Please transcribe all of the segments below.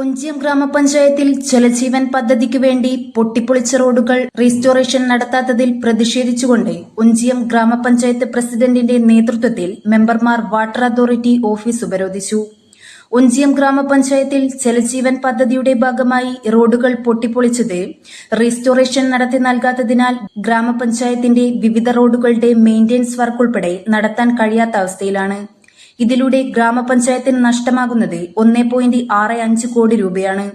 ഒഞ്ചിയം ഗ്രാമപഞ്ചായത്തിൽ ജലജീവൻ പദ്ധതിക്ക് വേണ്ടി പൊട്ടിപ്പൊളിച്ച റോഡുകൾ റീസ്റ്റോറേഷൻ നടത്താത്തതിൽ പ്രതിഷേധിച്ചുകൊണ്ട് ഒഞ്ചിയം ഗ്രാമപഞ്ചായത്ത് പ്രസിഡന്റിന്റെ നേതൃത്വത്തിൽ മെമ്പർമാർ വാട്ടർ അതോറിറ്റി ഓഫീസ് ഉപരോധിച്ചു. ഒഞ്ചിയം ഗ്രാമപഞ്ചായത്തിൽ ജലജീവൻ പദ്ധതിയുടെ ഭാഗമായി റോഡുകൾ പൊട്ടിപ്പൊളിച്ചത് റീസ്റ്റോറേഷൻ നടത്തി നൽകാത്തതിനാൽ ഗ്രാമപഞ്ചായത്തിന്റെ വിവിധ റോഡുകളുടെ മെയിന്റനൻസ് വർക്ക് ഉൾപ്പെടെ നടത്താൻ കഴിയാത്ത അവസ്ഥയിലാണ്. ഇതിലൂടെ ഗ്രാമപഞ്ചായത്തിന് നഷ്ടമാകുന്നത് ഒന്നേ പോയിന്റ് ആറ് അഞ്ച് കോടി രൂപയാണ്.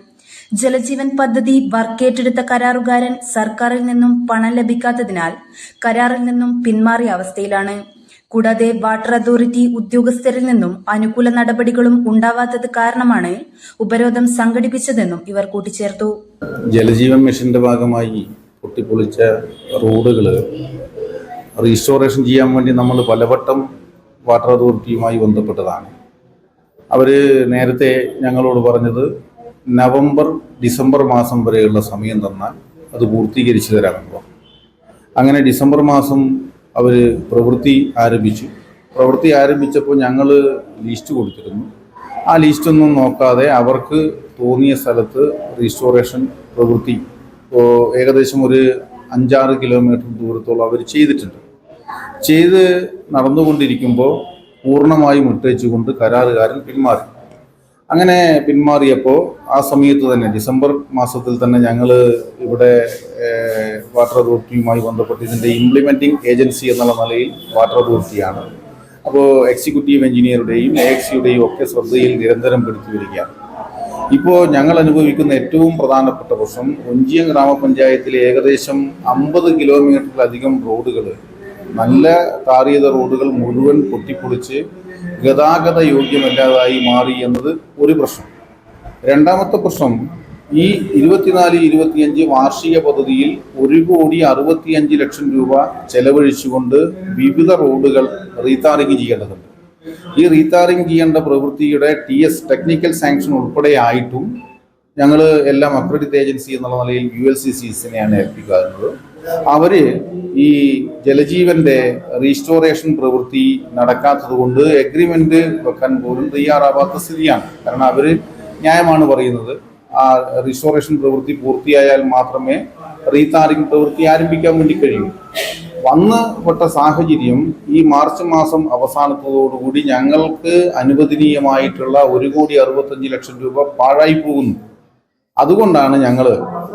ജലജീവൻ പദ്ധതി വർക്ക് ഏറ്റെടുത്ത കരാറുകാരൻ സർക്കാരിൽ നിന്നും പണം ലഭിക്കാത്തതിനാൽ കരാറിൽ നിന്നും പിന്മാറിയ അവസ്ഥയിലാണ്. കൂടാതെ വാട്ടർ അതോറിറ്റി ഉദ്യോഗസ്ഥരിൽ നിന്നും അനുകൂല നടപടികളും ഉണ്ടാവാത്തത് കാരണമാണ് ഉപരോധം സംഘടിപ്പിച്ചതെന്നും ഇവർ കൂട്ടിച്ചേർത്തു. ജലജീവൻ മിഷന്റെ ഭാഗമായി പൊട്ടിപ്പൊളിച്ച റോഡുകൾ റീസ്റ്റോറേഷൻ ചെയ്യാൻ വേണ്ടി നമ്മൾ പലവട്ടം വാട്ടർ അതോറിറ്റിയുമായി ബന്ധപ്പെട്ടതാണ്. അവർ നേരത്തെ ഞങ്ങളോട് പറഞ്ഞത് നവംബർ ഡിസംബർ മാസം വരെയുള്ള സമയം തന്നാൽ അത് പൂർത്തീകരിച്ചു തരാമെന്ന് അങ്ങനെ ഡിസംബർ മാസം അവർ പ്രവൃത്തി ആരംഭിച്ചു. പ്രവൃത്തി ആരംഭിച്ചപ്പോൾ ഞങ്ങൾ ലിസ്റ്റ് കൊടുത്തിരുന്നു. ആ ലിസ്റ്റൊന്നും നോക്കാതെ അവർക്ക് തോന്നിയ സ്ഥലത്ത് റീസ്റ്റോറേഷൻ പ്രവൃത്തി. ഏകദേശം ഒരു അഞ്ചാറ് കിലോമീറ്റർ ദൂരത്തോളം അവർ ചെയ്തിട്ടുണ്ട്. ചെയ്ത് നടന്നുകൊണ്ടിരിക്കുമ്പോൾ പൂർണമായും ഇട്ടേച്ചുകൊണ്ട് കരാറുകാരൻ പിന്മാറി. അങ്ങനെ പിന്മാറിയപ്പോൾ ആ സമയത്ത് തന്നെ ഡിസംബർ മാസത്തിൽ തന്നെ ഞങ്ങൾ ഇവിടെ വാട്ടർ അതോറിറ്റിയുമായി ബന്ധപ്പെട്ട് ഇതിന്റെ ഇംപ്ലിമെന്റിംഗ് ഏജൻസി എന്നുള്ള നിലയിൽ വാട്ടർ അതോറിറ്റിയാണ്. അപ്പോൾ എക്സിക്യൂട്ടീവ് എഞ്ചിനീയറുടെയും എ എക്സിയുടെയും ഒക്കെ ശ്രദ്ധയിൽ നിരന്തരം പെടുത്തി വരികയാണ്. ഇപ്പോൾ ഞങ്ങൾ അനുഭവിക്കുന്ന ഏറ്റവും പ്രധാനപ്പെട്ട പ്രശ്നം ഒഞ്ചിയം ഗ്രാമപഞ്ചായത്തിലെ ഏകദേശം അമ്പത് കിലോമീറ്ററിലധികം റോഡുകൾ നല്ല താറിയത റോഡുകൾ മുഴുവൻ പൊട്ടിപ്പൊളിച്ച് ഗതാഗത യോഗ്യമല്ലാതായി മാറി എന്നത് ഒരു പ്രശ്നം. രണ്ടാമത്തെ പ്രശ്നം ഈ ഇരുപത്തിനാല് ഇരുപത്തിയഞ്ച് വാർഷിക പദ്ധതിയിൽ ഒരു കോടി അറുപത്തിയഞ്ച് ലക്ഷം രൂപ ചെലവഴിച്ചുകൊണ്ട് വിവിധ റോഡുകൾ റീതാറിങ് ചെയ്യേണ്ടതുണ്ട്. ഈ റീതാറിങ് ചെയ്യേണ്ട പ്രവൃത്തിയുടെ ടി എസ് ടെക്നിക്കൽ സാങ്ഷൻ ഉൾപ്പെടെ ആയിട്ടും ഞങ്ങൾ എല്ലാം അക്രഡിറ്റ് ഏജൻസി എന്നുള്ള നിലയിൽ യു എൽ സി സിസിനെയാണ് ഏൽപ്പിക്കുന്നത് അവർ ഈ ജലജീവന്റെ റീസ്റ്റോറേഷൻ പ്രവൃത്തി നടക്കാത്തത് കൊണ്ട് എഗ്രിമെന്റ് വെക്കാൻ പോലും തയ്യാറാവാത്ത സ്ഥിതിയാണ്. കാരണം അവർ ന്യായമാണ് പറയുന്നത്. ആ റീസ്റ്റോറേഷൻ പ്രവൃത്തി പൂർത്തിയായാൽ മാത്രമേ റീതാറിംഗ് പ്രവൃത്തി ആരംഭിക്കാൻ വേണ്ടി കഴിയൂ. വന്ന് പെട്ട സാഹചര്യം ഈ മാർച്ച് മാസം അവസാനത്തോടുകൂടി ഞങ്ങൾക്ക് അനുവദനീയമായിട്ടുള്ള ഒരു കോടി അറുപത്തഞ്ച് ലക്ഷം രൂപ പാഴായി പോകുന്നു. അതുകൊണ്ടാണ് ഞങ്ങൾ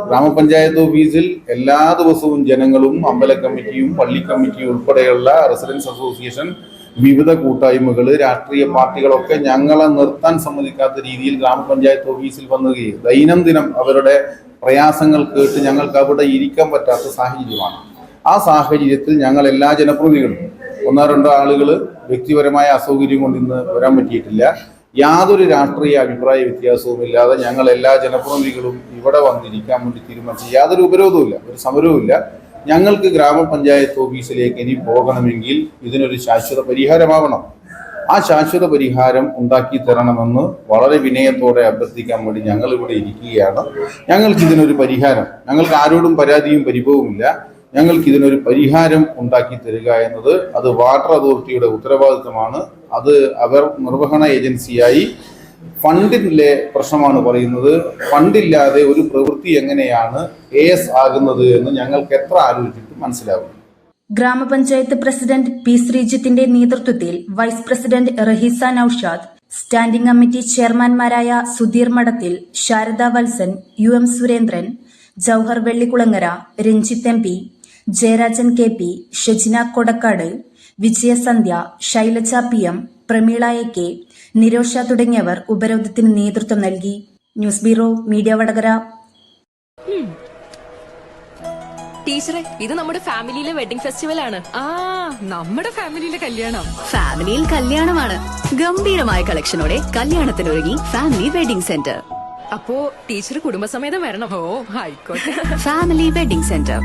ഗ്രാമപഞ്ചായത്ത് ഓഫീസിൽ എല്ലാ ദിവസവും ജനങ്ങളും അമ്പല കമ്മിറ്റിയും പള്ളി കമ്മിറ്റിയും ഉൾപ്പെടെയുള്ള റെസിഡൻസ് അസോസിയേഷൻ വിവിധ കൂട്ടായ്മകൾ രാഷ്ട്രീയ പാർട്ടികളൊക്കെ ഞങ്ങളെ നിർത്താൻ സമ്മതിക്കാത്ത രീതിയിൽ ഗ്രാമപഞ്ചായത്ത് ഓഫീസിൽ വന്നുകയും ദൈനംദിനം അവരുടെ പ്രയാസങ്ങൾ കേട്ട് ഞങ്ങൾക്ക് അവിടെ ഇരിക്കാൻ പറ്റാത്ത സാഹചര്യമാണ്. ആ സാഹചര്യത്തിൽ ഞങ്ങൾ എല്ലാ ജനപ്രതിനിധികളും ഒന്നോ രണ്ടോ ആളുകൾ വ്യക്തിപരമായ അസൗകര്യം കൊണ്ട് ഇന്ന് വരാൻ പറ്റിയിട്ടില്ല. യാതൊരു രാഷ്ട്രീയ അഭിപ്രായ വ്യത്യാസവും ഇല്ലാതെ ഞങ്ങൾ എല്ലാ ജനപ്രതിനിധികളും ഇവിടെ വന്നിരിക്കാൻ വേണ്ടി തീരുമാനിച്ചു. യാതൊരു ഉപരോധവുമില്ല ഒരു സമരവുമില്ല. ഞങ്ങൾക്ക് ഗ്രാമപഞ്ചായത്ത് ഓഫീസിലേക്ക് ഇനി പോകണമെങ്കിൽ ഇതിനൊരു ശാശ്വത പരിഹാരമാവണം. ആ ശാശ്വത പരിഹാരം ഉണ്ടാക്കി തരണമെന്ന് വളരെ വിനയത്തോടെ അഭ്യർത്ഥിക്കാൻ വേണ്ടി ഞങ്ങൾ ഇവിടെ ഇരിക്കുകയാണ്. ഞങ്ങൾക്ക് ഇതിനൊരു പരിഹാരം. ഞങ്ങൾക്ക് ആരോടും പരാതിയും പരിഭവവുമില്ല. ഞങ്ങൾക്ക് ഇതിനൊരു പരിഹാരം ഉണ്ടാക്കി തരിക എന്നത് അത് വാട്ടർ അതോറിറ്റിയുടെ ഉത്തരവാദിത്തമാണ്. അത് അവർ നിർവഹണ ഏജൻസിയായി ഫണ്ടിലെ പ്രശ്നമാണ് പറയുന്നത്. ഫണ്ടില്ലാതെ ഒരു പ്രവൃത്തി എങ്ങനെയാണ് എ എസ് ആകുന്നത് എന്ന് ഞങ്ങൾക്ക് എത്ര ആലോചിച്ചിട്ട് മനസ്സിലാവും ഗ്രാമപഞ്ചായത്ത് പ്രസിഡന്റ് പി ശ്രീജിത്തിന്റെ നേതൃത്വത്തിൽ vice president Raheesa Naushad standing committee ചെയർമാൻമാരായ Sudheer Madathil Sharada Valsan U M Surendran Jouhar Vellikulangara Ranjith M Jayarajan K P Shejina Kodakkad Vijayasandhya Shailaja P M Prameela A K Nirosha തുടങ്ങിയവർ ഉപരോധത്തിന് നേതൃത്വം നൽകി. News bureau media Vadakara. ടീച്ചറെ ഇത് നമ്മുടെ ഫാമിലിയിലെ wedding festival ആണ്. ആ നമ്മുടെ ഫാമിലിയിലെ കല്യാണം. ഫാമിലിയിൽ കല്യാണമാണ്. ഗംഭീരമായ കളക്ഷനോടെ കല്യാണത്തിനൊരുങ്ങി ഫാമിലി വെഡിംഗ് സെന്റർ. അപ്പോ ടീച്ചർ കുടുംബസമേതം വരണം. ഓ ആയിക്കോട്ടെ. Family wedding centre.